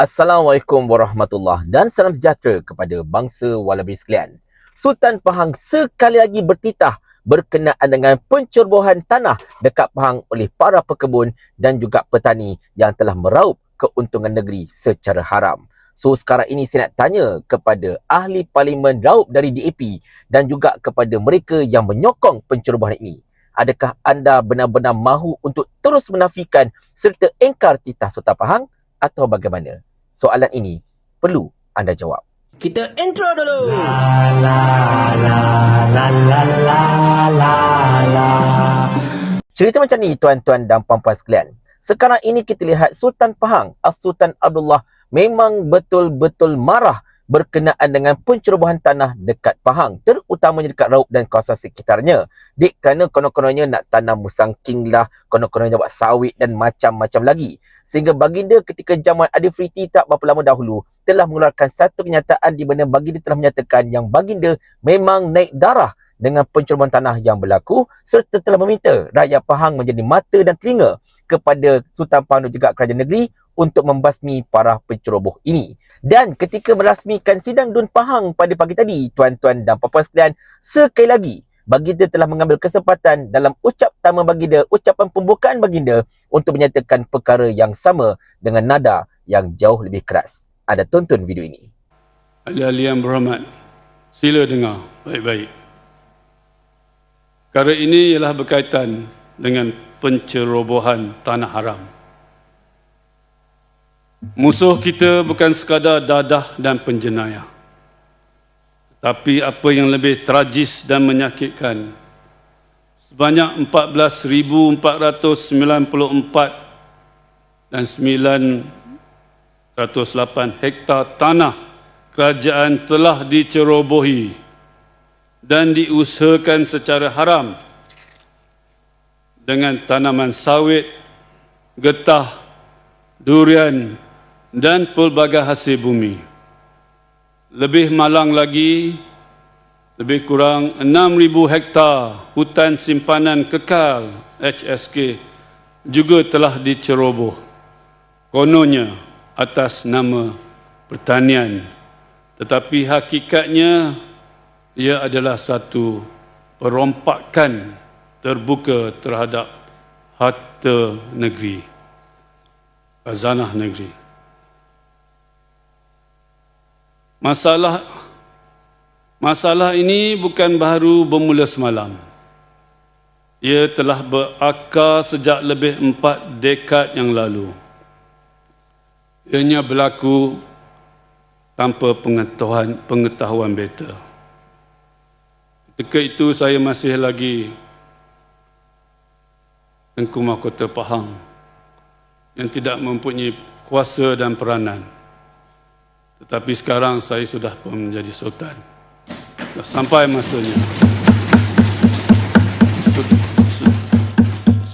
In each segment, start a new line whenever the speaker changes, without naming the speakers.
Assalamualaikum warahmatullahi dan salam sejahtera kepada bangsa walabi sekalian. Sultan Pahang sekali lagi bertitah berkenaan dengan pencerobohan tanah dekat Pahang oleh para pekebun dan juga petani yang telah meraup keuntungan negeri secara haram. So sekarang ini saya nak tanya kepada ahli parlimen raup dari DAP dan juga kepada mereka yang menyokong pencerobohan ini. Adakah anda benar-benar mahu untuk terus menafikan serta engkar titah Sultan Pahang atau bagaimana? Soalan ini perlu anda jawab.
Kita intro dulu.
Cerita macam ni tuan-tuan dan puan-puan sekalian. Sekarang ini kita lihat Sultan Pahang, As-Sultan Abdullah memang betul-betul marah berkenaan dengan pencerobohan tanah dekat Pahang, terutamanya dekat Raub dan kawasan sekitarnya. Dek kerana konon-kononnya nak tanam musang king lah, konon-kononnya buat sawit dan macam-macam lagi. Sehingga baginda ketika zaman Adifriti tak berapa lama dahulu telah mengeluarkan satu kenyataan di mana baginda telah menyatakan yang baginda memang naik darah dengan pencerobohan tanah yang berlaku serta telah meminta rakyat Pahang menjadi mata dan telinga kepada Sultan Pahang juga kerajaan negeri untuk membasmi para penceroboh ini. Dan ketika merasmikan sidang Dun Pahang pada pagi tadi, tuan-tuan dan puan-puan sekalian, sekali lagi Baginda telah mengambil kesempatan dalam ucap tamu baginda, ucapan pembukaan baginda untuk menyatakan perkara yang sama dengan nada yang jauh lebih keras. Anda tonton video ini.
Ahli-ahli yang berhormat, sila dengar baik-baik. Perkara ini ialah berkaitan dengan pencerobohan tanah haram. Musuh kita bukan sekadar dadah dan penjenayah. Tapi apa yang lebih tragis dan menyakitkan, sebanyak 14,494 dan 908 hektar tanah kerajaan telah dicerobohi dan diusahakan secara haram dengan tanaman sawit, getah, durian dan pelbagai hasil bumi. Lebih malang lagi, lebih kurang 6,000 hektar hutan simpanan kekal HSK juga telah diceroboh. Kononnya atas nama pertanian. Tetapi hakikatnya ia adalah satu perompakan terbuka terhadap harta negeri, khazanah negeri. Masalah masalah ini bukan baru bermula semalam. Ia telah berakar sejak lebih empat dekad yang lalu. Ianya berlaku tanpa pengetahuan pengetahuan beta. Ketika itu saya masih lagi Engku Mahkota Pahang yang tidak mempunyai kuasa dan peranan. Tetapi sekarang saya sudah pun menjadi sultan. Dah sampai masanya.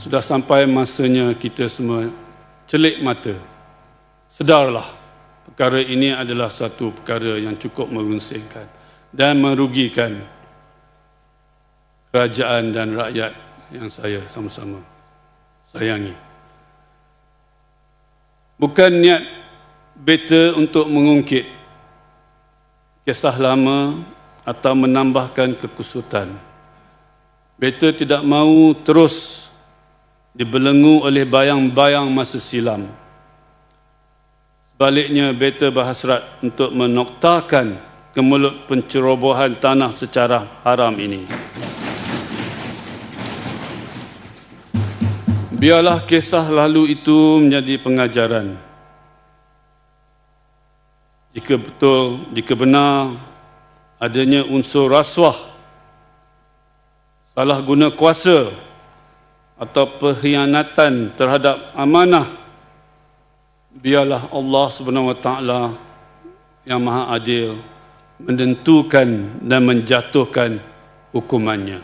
Sudah, sampai masanya kita semua celik mata. Sedarlah perkara ini adalah satu perkara yang cukup merunsingkan dan merugikan kerajaan dan rakyat yang saya sama-sama sayangi. Bukan niat beta untuk mengungkit kisah lama atau menambahkan kekusutan. Beta tidak mahu terus dibelenggu oleh bayang-bayang masa silam. Sebaliknya, beta berhasrat untuk menoktakan kemulut pencerobohan tanah secara haram ini. Biarlah kisah lalu itu menjadi pengajaran jika betul, jika benar adanya unsur rasuah, salah guna kuasa atau perkhianatan terhadap amanah, biarlah Allah Taala yang Maha Adil menentukan dan menjatuhkan hukumannya.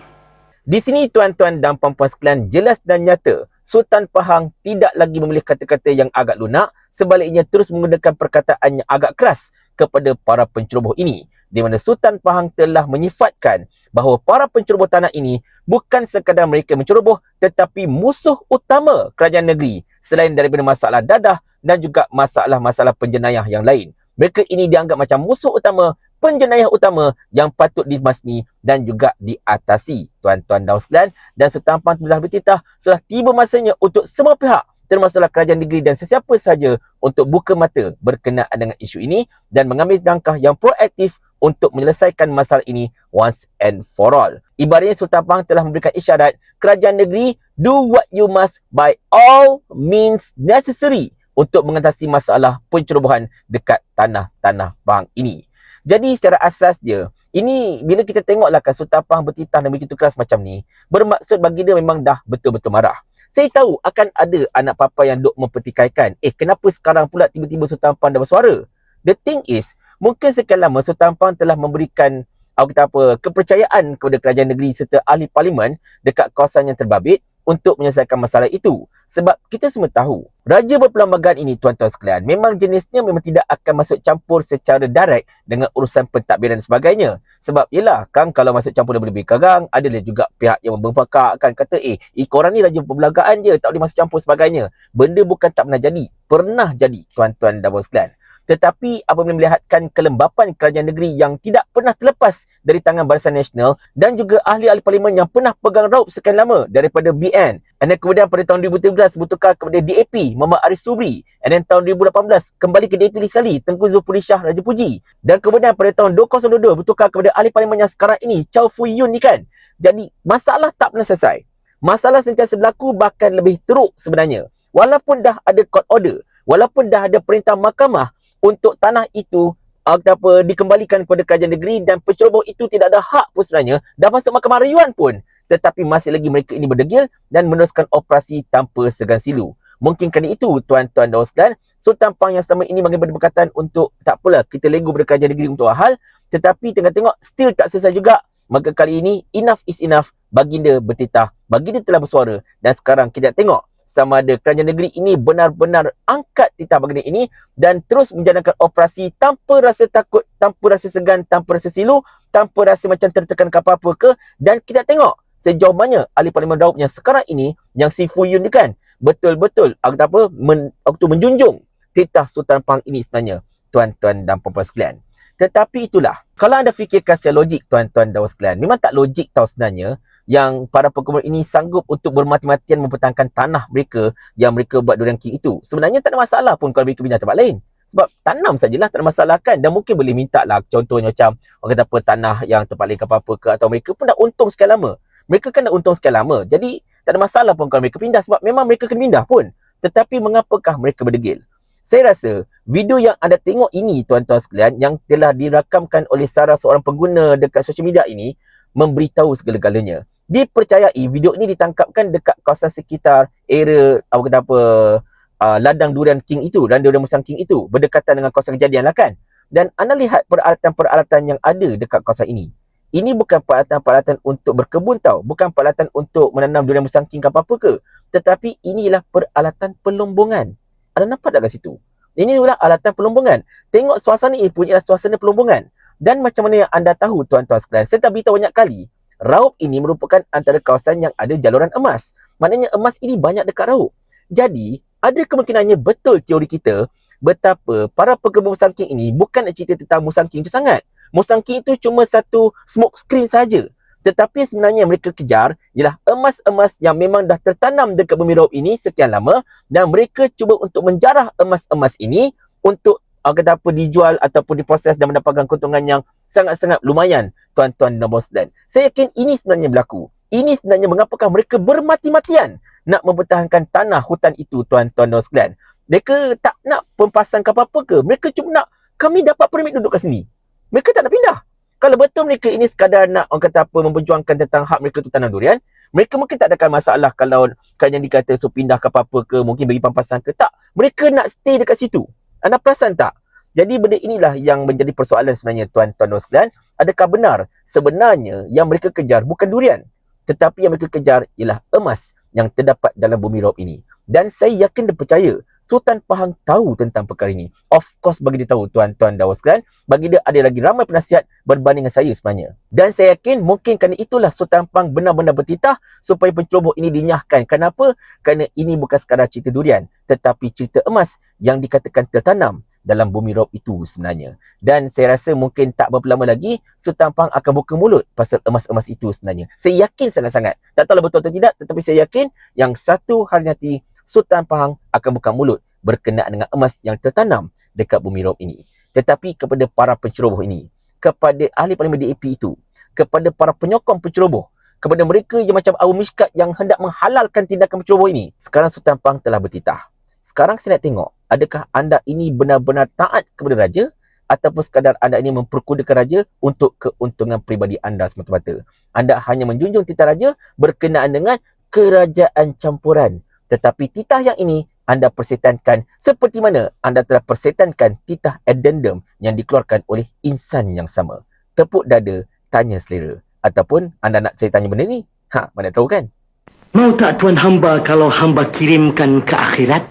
Di sini tuan-tuan dan puan-puan sekalian jelas dan nyata Sultan Pahang tidak lagi memilih kata-kata yang agak lunak. Sebaliknya terus menggunakan perkataan yang agak keras kepada para penceroboh ini. Di mana Sultan Pahang telah menyifatkan bahawa para penceroboh tanah ini bukan sekadar mereka menceroboh tetapi musuh utama kerajaan negeri. Selain daripada masalah dadah dan juga masalah-masalah penjenayah yang lain. Mereka ini dianggap macam musuh utama penjenayah utama yang patut dimasmi dan juga diatasi. Tuan-tuan dan sekalian dan Sultan Pahang telah bertitah sudah tiba masanya untuk semua pihak termasuklah kerajaan negeri dan sesiapa saja untuk buka mata berkenaan dengan isu ini dan mengambil langkah yang proaktif untuk menyelesaikan masalah ini once and for all. Ibaratnya Sultan Pahang telah memberikan isyarat kerajaan negeri do what you must by all means necessary untuk mengatasi masalah pencerobohan dekat tanah-tanah Pahang ini. Jadi secara asas dia, ini bila kita tengoklah Sultan Pahang bertitah dan begitu keras macam ni, bermaksud bagi dia memang dah betul-betul marah. Saya tahu akan ada anak papa yang duk mempertikaikan, eh kenapa sekarang pula tiba-tiba Sultan Pahang dah bersuara? The thing is, mungkin sekian lama Sultan Pahang telah memberikan apa kata apa, kepercayaan kepada kerajaan negeri serta ahli parlimen dekat kawasan yang terbabit untuk menyelesaikan masalah itu. Sebab kita semua tahu, Raja Berperlembagaan ini tuan-tuan sekalian, memang jenisnya memang tidak akan masuk campur secara direct dengan urusan pentadbiran dan sebagainya. Sebab yelah, kan kalau masuk campur dan lebih karang, ada juga pihak yang membengkak kan kata, eh, eh korang ni Raja Berperlembagaan je, tak boleh masuk campur sebagainya. Benda bukan tak pernah jadi. Pernah jadi, tuan-tuan dan sekalian tetapi apabila melihatkan kelembapan kerajaan negeri yang tidak pernah terlepas dari tangan Barisan Nasional dan juga ahli-ahli parlimen yang pernah pegang raup sekian lama daripada BN then kemudian pada tahun 2013 bertukar kepada DAP Muhammad Arif Subri. And then tahun 2018 kembali ke DAP sekali Tengku Zulfuri Shah Raja Puji. Dan kemudian pada tahun 2022 bertukar kepada ahli parlimen yang sekarang ini Chow Fu Yun ni kan. Jadi masalah tak pernah selesai. Masalah sentiasa berlaku bahkan lebih teruk sebenarnya. Walaupun dah ada court order walaupun dah ada perintah mahkamah untuk tanah itu uh, apa dikembalikan kepada kerajaan negeri dan penceroboh itu tidak ada hak pun sebenarnya dah masuk mahkamah rayuan pun tetapi masih lagi mereka ini berdegil dan meneruskan operasi tanpa segan silu. Mungkin kerana itu tuan-tuan dan sekalian, Sultan Pang yang selama ini mengambil berkatan untuk tak apalah kita lego pada kerajaan negeri untuk hal tetapi tengok-tengok still tak selesai juga. Maka kali ini enough is enough baginda bertitah. Baginda telah bersuara dan sekarang kita tengok sama ada kerajaan negeri ini benar-benar angkat titah baginda ini dan terus menjalankan operasi tanpa rasa takut, tanpa rasa segan, tanpa rasa silu, tanpa rasa macam tertekan ke apa-apa ke dan kita tengok sejauh mana ahli parlimen Daud yang sekarang ini yang si Fu Yun ni kan betul-betul apa men, waktu menjunjung titah Sultan Pang ini sebenarnya tuan-tuan dan puan-puan sekalian. Tetapi itulah, kalau anda fikirkan secara logik tuan-tuan dan sekalian, memang tak logik tau sebenarnya yang para pekebun ini sanggup untuk bermati-matian mempertahankan tanah mereka yang mereka buat durian king itu. Sebenarnya tak ada masalah pun kalau mereka pindah tempat lain. Sebab tanam sajalah tak ada masalah kan. Dan mungkin boleh minta lah contohnya macam orang kata apa tanah yang tempat lain ke apa-apa ke atau mereka pun dah untung sekian lama. Mereka kan dah untung sekian lama. Jadi tak ada masalah pun kalau mereka pindah sebab memang mereka kena pindah pun. Tetapi mengapakah mereka berdegil? Saya rasa video yang anda tengok ini tuan-tuan sekalian yang telah dirakamkan oleh salah seorang pengguna dekat social media ini memberitahu segala-galanya. Dipercayai video ini ditangkapkan dekat kawasan sekitar area apa kata apa uh, ladang durian king itu dan durian musang king itu berdekatan dengan kawasan kejadian lah kan. Dan anda lihat peralatan-peralatan yang ada dekat kawasan ini. Ini bukan peralatan-peralatan untuk berkebun tau. Bukan peralatan untuk menanam durian musang king ke apa-apa ke. Tetapi inilah peralatan pelombongan. Anda nampak tak kat situ? Ini adalah alatan pelombongan. Tengok suasana ini pun ialah suasana pelombongan. Dan macam mana yang anda tahu tuan-tuan sekalian, saya dah beritahu banyak kali, Raup ini merupakan antara kawasan yang ada jaluran emas. Maknanya emas ini banyak dekat Raup. Jadi, ada kemungkinannya betul teori kita betapa para pekebun musangking ini bukan nak cerita tentang musangking itu sangat. Musangking itu cuma satu smoke screen saja. Tetapi sebenarnya mereka kejar ialah emas-emas yang memang dah tertanam dekat bumi Raup ini sekian lama dan mereka cuba untuk menjarah emas-emas ini untuk uh, kata apa dijual ataupun diproses dan mendapatkan keuntungan yang sangat-sangat lumayan tuan-tuan dan dan. Saya yakin ini sebenarnya berlaku. Ini sebenarnya mengapakah mereka bermati-matian nak mempertahankan tanah hutan itu tuan-tuan dan sekalian mereka tak nak pempasan ke apa-apa ke? Mereka cuma nak kami dapat permit duduk kat sini. Mereka tak nak pindah. Kalau betul mereka ini sekadar nak orang kata apa memperjuangkan tentang hak mereka tu tanam durian mereka mungkin tak ada masalah kalau kan yang dikata so pindah ke apa-apa ke? Mungkin bagi pampasan ke? Tak. Mereka nak stay dekat situ anda perasan tak? Jadi benda inilah yang menjadi persoalan sebenarnya tuan-tuan dan sekalian. Adakah benar sebenarnya yang mereka kejar bukan durian? tetapi yang mereka kejar ialah emas yang terdapat dalam bumi raup ini. Dan saya yakin dan percaya Sultan Pahang tahu tentang perkara ini. Of course bagi dia tahu tuan-tuan dan sekalian, bagi dia ada lagi ramai penasihat berbanding dengan saya sebenarnya. Dan saya yakin mungkin kerana itulah Sultan Pahang benar-benar bertitah supaya penceroboh ini dinyahkan. Kenapa? Kerana ini bukan sekadar cerita durian, tetapi cerita emas yang dikatakan tertanam dalam bumi raup itu sebenarnya. Dan saya rasa mungkin tak berapa lama lagi Sultan Pahang akan buka mulut pasal emas-emas itu sebenarnya. Saya yakin sangat-sangat. Tak tahu betul atau tidak tetapi saya yakin yang satu hari nanti Sultan Pahang akan buka mulut berkenaan dengan emas yang tertanam dekat bumi raup ini. Tetapi kepada para penceroboh ini, kepada ahli parlimen DAP itu, kepada para penyokong penceroboh, kepada mereka yang macam Abu Mishkat yang hendak menghalalkan tindakan penceroboh ini, sekarang Sultan Pahang telah bertitah. Sekarang saya nak tengok, adakah anda ini benar-benar taat kepada raja ataupun sekadar anda ini memperkudakan raja untuk keuntungan peribadi anda semata-mata. Anda hanya menjunjung titah raja berkenaan dengan kerajaan campuran. Tetapi titah yang ini anda persetankan seperti mana anda telah persetankan titah addendum yang dikeluarkan oleh insan yang sama. Tepuk dada, tanya selera. Ataupun anda nak saya tanya benda ni? Ha, mana tahu kan?
Mau tak tuan hamba kalau hamba kirimkan ke akhirat?